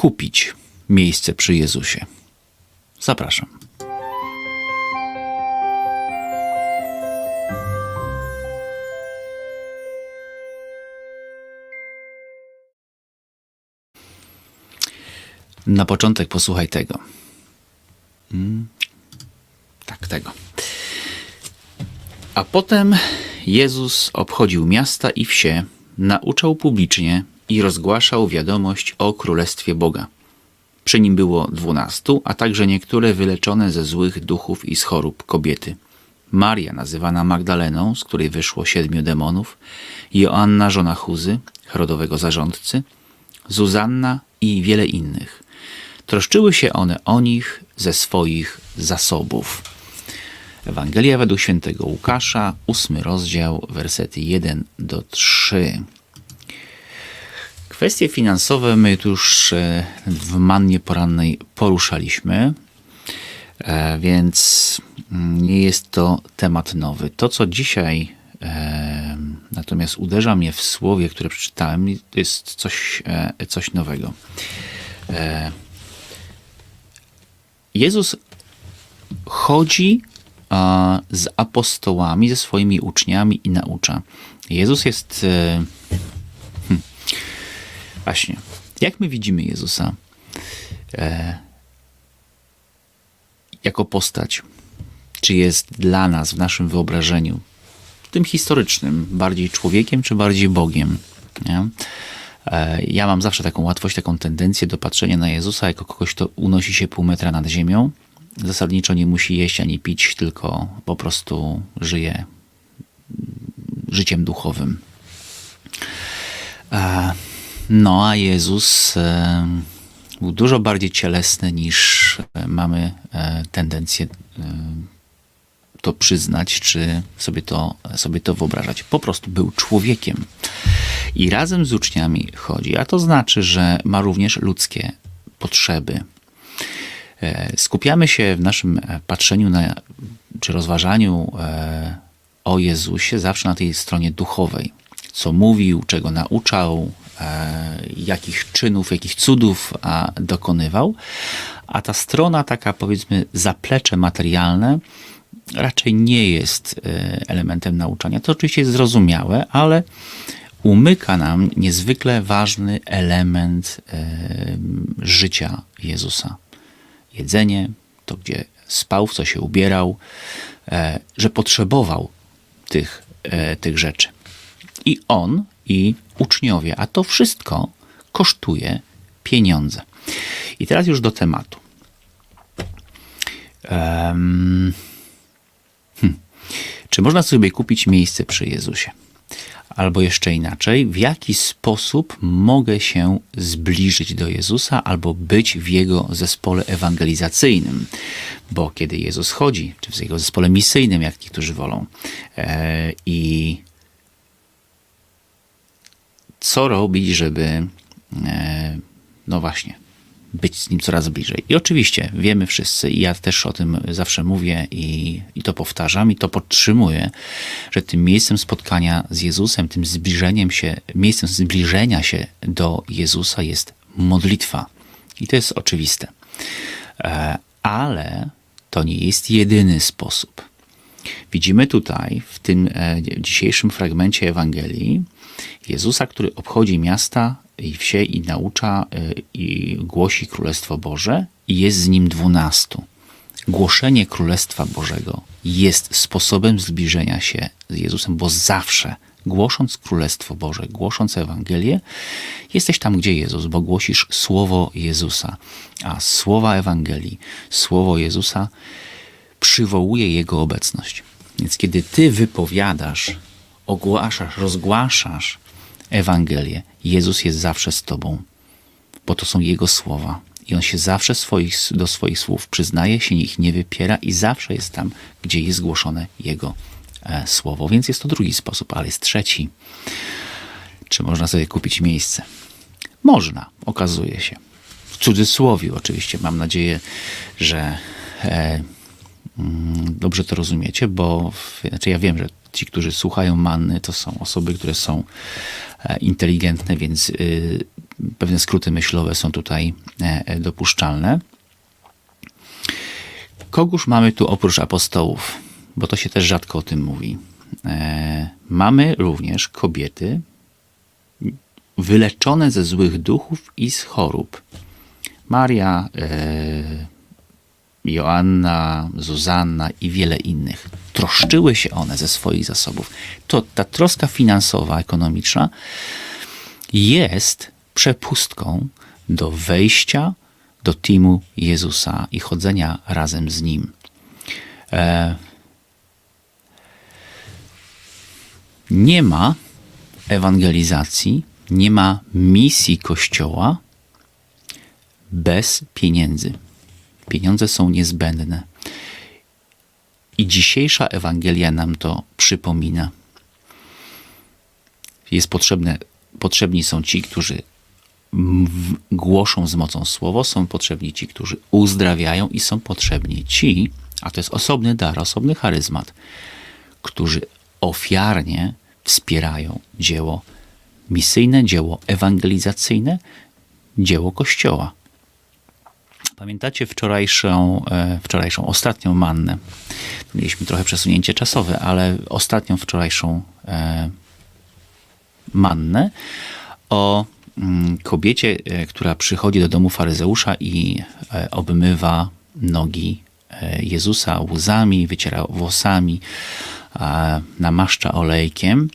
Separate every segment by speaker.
Speaker 1: kupić miejsce przy Jezusie? Zapraszam. Na początek posłuchaj tego. Mm, tak, tego. A potem Jezus obchodził miasta i wsie, nauczał publicznie i rozgłaszał wiadomość o Królestwie Boga. Przy nim było dwunastu, a także niektóre wyleczone ze złych duchów i z chorób kobiety. Maria, nazywana Magdaleną, z której wyszło siedmiu demonów, Joanna, żona Chuzy, chrodowego zarządcy, Zuzanna i wiele innych. Troszczyły się one o nich ze swoich zasobów. Ewangelia według świętego Łukasza, ósmy rozdział, wersety 1 do 3. Kwestie finansowe my tu już e, w mannie porannej poruszaliśmy, e, więc mm, nie jest to temat nowy. To, co dzisiaj e, natomiast uderza mnie w słowie, które przeczytałem, to jest coś, coś nowego. Jezus chodzi z apostołami, ze swoimi uczniami i naucza. Jezus jest. Hmm, właśnie. Jak my widzimy Jezusa? E, jako postać. Czy jest dla nas w naszym wyobrażeniu, tym historycznym, bardziej człowiekiem, czy bardziej Bogiem? Nie? E, Ja mam zawsze taką łatwość, taką tendencję do patrzenia na Jezusa jako kogoś, kto unosi się pół metra nad ziemią. Zasadniczo nie musi jeść ani pić, tylko po prostu żyje życiem duchowym. No a Jezus e, był dużo bardziej cielesny niż e, mamy e, tendencję to przyznać, czy sobie to, sobie to wyobrażać. Po prostu był człowiekiem i razem z uczniami chodzi, a to znaczy, że ma również ludzkie potrzeby. Skupiamy się w naszym patrzeniu na, czy rozważaniu o Jezusie zawsze na tej stronie duchowej. Co mówił, czego nauczał, jakich czynów, jakich cudów dokonywał. A ta strona taka, powiedzmy, zaplecze materialne, raczej nie jest e, elementem nauczania. To oczywiście jest zrozumiałe, ale umyka nam niezwykle ważny element e, życia Jezusa. Jedzenie, to gdzie spał, w co się ubierał, e, że potrzebował tych, e, tych rzeczy. I on, i uczniowie, a to wszystko kosztuje pieniądze. I teraz już do tematu. Em, czy można sobie kupić miejsce przy Jezusie? Albo jeszcze inaczej, w jaki sposób mogę się zbliżyć do Jezusa albo być w Jego zespole ewangelizacyjnym? Bo kiedy Jezus chodzi, czy w Jego zespole misyjnym, jak niektórzy wolą, e, i co robić, żeby, e, no właśnie, być z nim coraz bliżej. I oczywiście wiemy wszyscy, i ja też o tym zawsze mówię i, i to powtarzam, i to podtrzymuję, że tym miejscem spotkania z Jezusem, tym zbliżeniem się, miejscem zbliżenia się do Jezusa jest modlitwa. I to jest oczywiste. E, Ale to nie jest jedyny sposób. Widzimy tutaj, w tym e, dzisiejszym fragmencie Ewangelii, Jezusa, który obchodzi miasta i wsie i naucza e, i głosi Królestwo Boże i jest z nim dwunastu. Głoszenie Królestwa Bożego jest sposobem zbliżenia się z Jezusem, bo zawsze głosząc Królestwo Boże, głosząc Ewangelię, jesteś tam, gdzie Jezus, bo głosisz Słowo Jezusa. A słowa Ewangelii, Słowo Jezusa przywołuje Jego obecność. Więc kiedy Ty wypowiadasz, ogłaszasz, rozgłaszasz Ewangelię, Jezus jest zawsze z Tobą, bo to są Jego słowa. I On się zawsze swoich, do swoich słów przyznaje, się ich nie wypiera i zawsze jest tam, gdzie jest głoszone Jego e, słowo. Więc jest to drugi sposób, ale jest trzeci. Czy można sobie kupić miejsce? Można, okazuje się. W cudzysłowie oczywiście. Mam nadzieję, że e, dobrze to rozumiecie, bo znaczy ja wiem, że ci, którzy słuchają manny, to są osoby, które są e, inteligentne, więc y, pewne skróty myślowe są tutaj e, e, dopuszczalne. Kogóż mamy tu oprócz apostołów? Bo to się też rzadko o tym mówi. Mamy również kobiety wyleczone ze złych duchów i z chorób. Maria, Joanna, Zuzanna i wiele innych. Troszczyły się one ze swoich zasobów. To ta troska finansowa, ekonomiczna jest przepustką do wejścia do teamu Jezusa i chodzenia razem z Nim. E, nie ma ewangelizacji, nie ma misji Kościoła bez pieniędzy. Pieniądze są niezbędne. I dzisiejsza Ewangelia nam to przypomina. Jest potrzebne, potrzebni są ci, którzy głoszą z mocą słowo, są potrzebni ci, którzy uzdrawiają i są potrzebni ci, a to jest osobny dar, osobny charyzmat, którzy ofiarnie wspierają dzieło misyjne, dzieło ewangelizacyjne, dzieło Kościoła. Pamiętacie wczorajszą, e, wczorajszą, ostatnią mannę? Mieliśmy trochę przesunięcie czasowe, ale ostatnią wczorajszą e, mannę o mm, kobiecie, e, która przychodzi do domu faryzeusza i obmywa nogi Jezusa łzami, wyciera włosami, namaszcza olejkiem.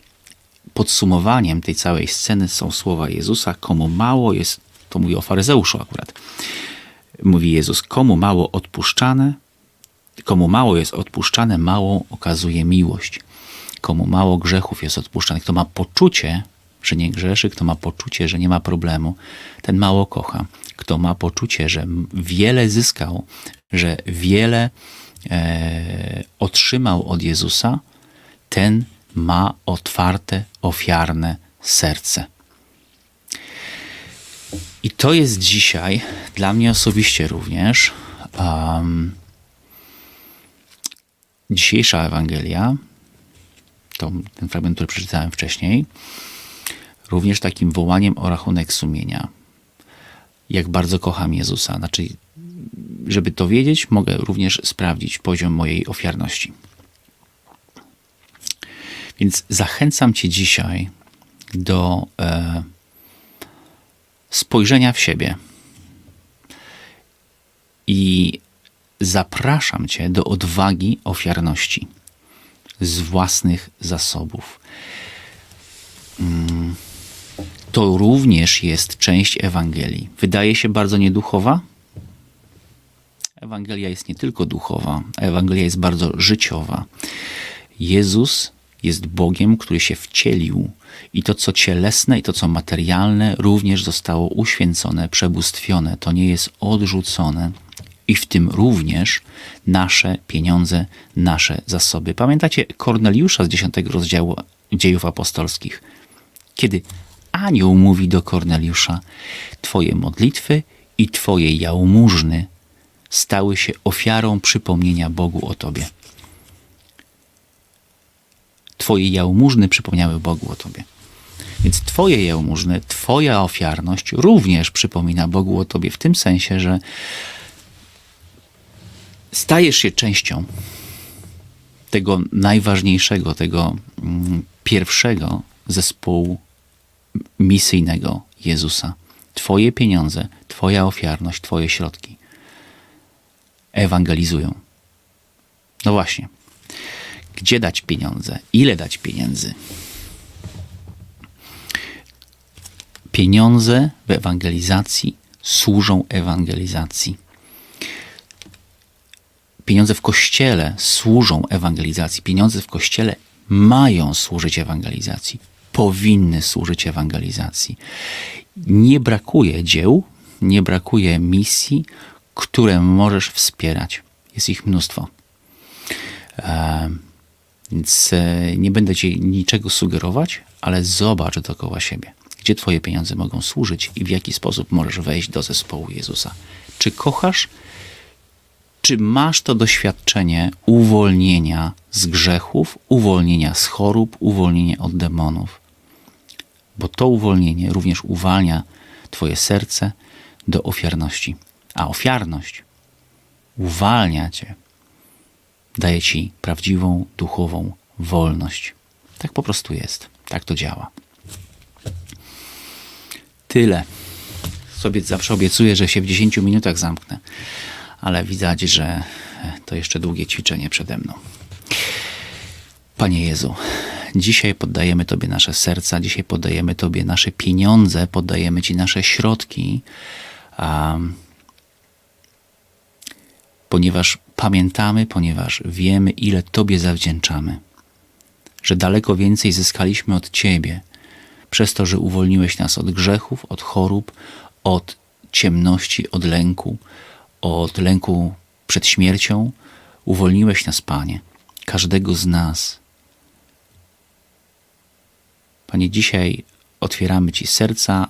Speaker 1: Podsumowaniem tej całej sceny są słowa Jezusa, komu mało jest, to mówi o faryzeuszu akurat, mówi Jezus, komu mało odpuszczane, komu mało jest odpuszczane, mało okazuje miłość. Komu mało grzechów jest odpuszczane, kto ma poczucie, że nie grzeszy, kto ma poczucie, że nie ma problemu, ten mało kocha. Kto ma poczucie, że wiele zyskał, że wiele e, otrzymał od Jezusa, ten ma otwarte, ofiarne serce. I to jest dzisiaj dla mnie osobiście również um, dzisiejsza Ewangelia, to, ten fragment, który przeczytałem wcześniej, również takim wołaniem o rachunek sumienia. Jak bardzo kocham Jezusa. Znaczy, żeby to wiedzieć, mogę również sprawdzić poziom mojej ofiarności. Więc zachęcam Cię dzisiaj do e, spojrzenia w siebie i zapraszam Cię do odwagi ofiarności z własnych zasobów. Mm, To również jest część Ewangelii. Wydaje się bardzo nieduchowa? Ewangelia jest nie tylko duchowa, Ewangelia jest bardzo życiowa. Jezus jest Bogiem, który się wcielił i to, co cielesne i to, co materialne, również zostało uświęcone, przebóstwione. To nie jest odrzucone. I w tym również nasze pieniądze, nasze zasoby. Pamiętacie Korneliusza z 10 rozdziału dziejów apostolskich? Kiedy anioł mówi do Korneliusza: Twoje modlitwy i Twoje jałmużny stały się ofiarą przypomnienia Bogu o Tobie. Twoje jałmużny przypomniały Bogu o Tobie. Więc Twoje jałmużny, Twoja ofiarność również przypomina Bogu o Tobie w tym sensie, że stajesz się częścią tego najważniejszego, tego mm, pierwszego zespołu misyjnego Jezusa. Twoje pieniądze, Twoja ofiarność, Twoje środki ewangelizują. No właśnie. Gdzie dać pieniądze? Ile dać pieniędzy? Pieniądze w ewangelizacji służą ewangelizacji. Pieniądze w kościele służą ewangelizacji. Pieniądze w kościele mają służyć ewangelizacji. Powinny służyć ewangelizacji. Nie brakuje dzieł, nie brakuje misji, które możesz wspierać. Jest ich mnóstwo. Więc e, nie będę ci niczego sugerować, ale zobacz dookoła siebie, gdzie twoje pieniądze mogą służyć i w jaki sposób możesz wejść do zespołu Jezusa. Czy kochasz, czy masz to doświadczenie uwolnienia z grzechów, uwolnienia z chorób, uwolnienia od demonów? Bo to uwolnienie również uwalnia Twoje serce do ofiarności. A ofiarność uwalnia Cię, daje Ci prawdziwą duchową wolność. Tak po prostu jest. Tak to działa. Tyle. Sobie zawsze obiecuję, że się w 10 minutach zamknę, ale widać, że to jeszcze długie ćwiczenie przede mną. Panie Jezu, dzisiaj poddajemy Tobie nasze serca, dzisiaj poddajemy Tobie nasze pieniądze, poddajemy Ci nasze środki, um, ponieważ pamiętamy, ponieważ wiemy, ile Tobie zawdzięczamy, że daleko więcej zyskaliśmy od Ciebie przez to, że uwolniłeś nas od grzechów, od chorób, od ciemności, od lęku, od lęku przed śmiercią. Uwolniłeś nas, Panie, każdego z nas. Panie, dzisiaj otwieramy Ci serca,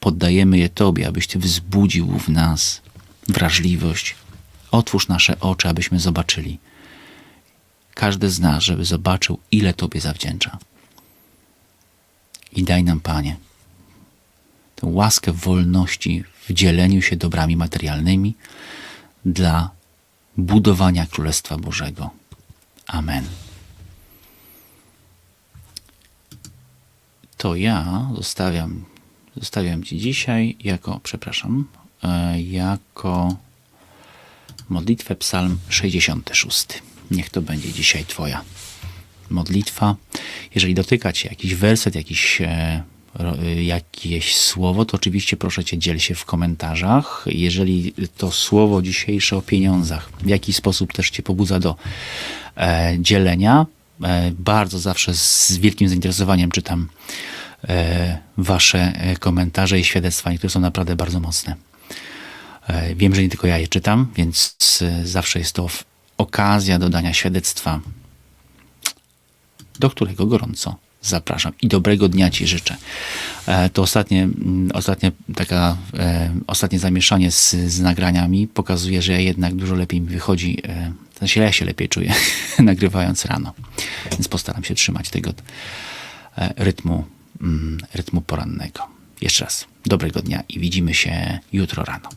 Speaker 1: poddajemy je Tobie, abyś Ty wzbudził w nas wrażliwość. Otwórz nasze oczy, abyśmy zobaczyli. Każdy z nas, żeby zobaczył, ile Tobie zawdzięcza. I daj nam, Panie, tę łaskę wolności w dzieleniu się dobrami materialnymi dla budowania Królestwa Bożego. Amen. To ja zostawiam, zostawiam Ci dzisiaj jako, przepraszam, e, jako modlitwę Psalm 66. Niech to będzie dzisiaj Twoja modlitwa. Jeżeli dotyka Cię jakiś werset, jakiś, e, e, jakieś słowo, to oczywiście proszę Cię dziel się w komentarzach. Jeżeli to słowo dzisiejsze o pieniądzach w jakiś sposób też Cię pobudza do e, dzielenia, e, bardzo zawsze z wielkim zainteresowaniem czytam e, Wasze komentarze i świadectwa, niektóre są naprawdę bardzo mocne. E, Wiem, że nie tylko ja je czytam, więc e, zawsze jest to okazja do dania świadectwa do którego gorąco zapraszam i dobrego dnia Ci życzę. E, To ostatnie, mm, ostatnie, taka, ostatnie zamieszanie z, z nagraniami pokazuje, że ja jednak dużo lepiej mi wychodzi, w sensie ja się lepiej czuję nagrywając rano, więc postaram się trzymać tego rytmu, mm, rytmu porannego. Jeszcze raz, dobrego dnia i widzimy się jutro rano.